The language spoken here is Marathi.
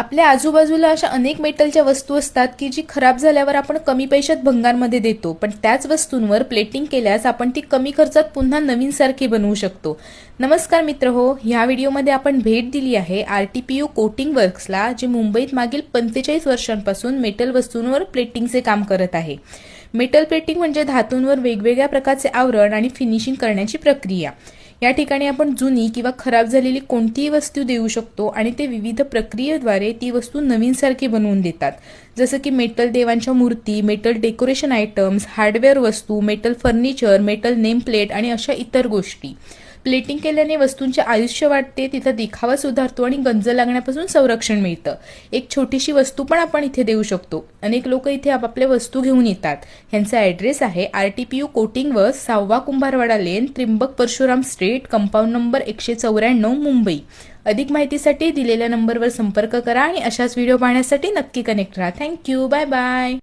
आपल्या आजूबाजूला अशा अनेक मेटलच्या वस्तू असतात की जी खराब झाल्यावर आपण कमी पैशात भंगारमध्ये देतो. पण त्याच वस्तूंवर प्लेटिंग केल्यास आपण ती कमी खर्चात पुन्हा नवीनसारखी बनवू शकतो. नमस्कार मित्र हो ह्या व्हिडिओमध्ये आपण भेट दिली आहे R T P U coating वर्क्सला जे मुंबईत मागील पंचेचाळीस वर्षांपासून मेटल वस्तूंवर प्लेटिंगचे काम करत आहे. मेटल प्लेटिंग म्हणजे धातूंवर वेगवेगळ्या प्रकारचे आवरण आणि फिनिशिंग करण्याची प्रक्रिया. या ठिकाणी आपण जुनी किंवा खराब झालेली कोणतीही वस्तू देऊ शकतो आणि ते विविध प्रक्रियेद्वारे ती वस्तू नवीनसारखी बनवून देतात. जसं की मेटल देवांच्या मूर्ती मेटल डेकोरेशन आयटम्स हार्डवेअर वस्तू metal furniture metal name plate आणि अशा इतर गोष्टी. प्लेटिंग केल्याने वस्तूंचे आयुष्य वाढते तिथं देखावा सुधारतो आणि गंज लागण्यापासून संरक्षण मिळतं. एक छोटीशी वस्तू पण आपण इथे देऊ शकतो. अनेक लोक इथे आपापल्या वस्तू घेऊन येतात. ह्यांचा ॲड्रेस आहे R T P U coating व सहावा Kumbharwada lane Trimbak Parshuram street compound number एकशे चौऱ्याण्णव मुंबई. अधिक माहितीसाठी दिलेल्या नंबरवर संपर्क करा आणि अशाच व्हिडिओ पाहण्यासाठी नक्की कनेक्ट राहा. Thank you bye bye